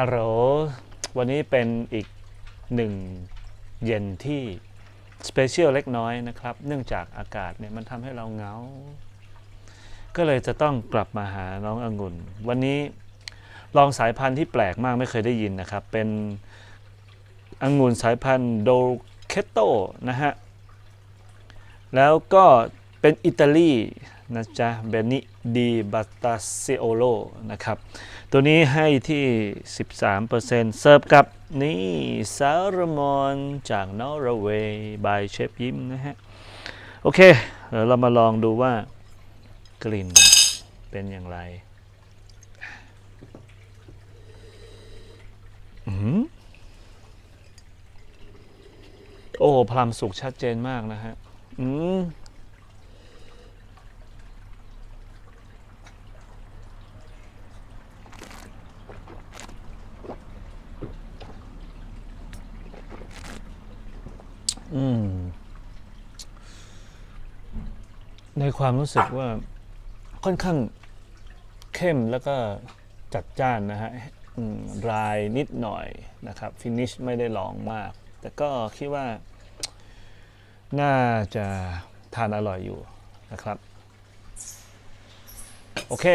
ฮัลโหล วันนี้เป็นอีกหนึ่งเย็นที่สเปเชียลเล็กน้อยนะครับ เนื่องจากอากาศเนี่ยมันทำให้เราเงา ก็เลยจะต้องกลับมาหาน้ององุ่น วันนี้ลองสายพันธุ์ที่แปลกมากไม่เคยได้ยินนะครับ เป็นองุ่นสายพันธุ์โดเคโตนะฮะ แล้วก็เป็นอิตาลี นะจ๊ะเบนิดีบัตตาซิโอโลนะครับ ตัวนี้ให้ที่ 13%เสิร์ฟกับนี่ซารมอนจากนอร์เวย์บายเชฟยิ้มนะฮะ โอเคเดี๋ยวเรามาลองดูว่ากลิ่นเป็นอย่างไรอืมโอ้พลัมสุกชัดเจนมากนะฮะ อืม ในความรู้สึกว่าค่อนข้างเข้มแล้วก็จัดจ้านนะฮะอืมรายนิดหน่อยนะครับฟินิชไม่ได้ลองมาก แต่ก็คิดว่า น่าจะทานอร่อยอยู่นะครับ โอเค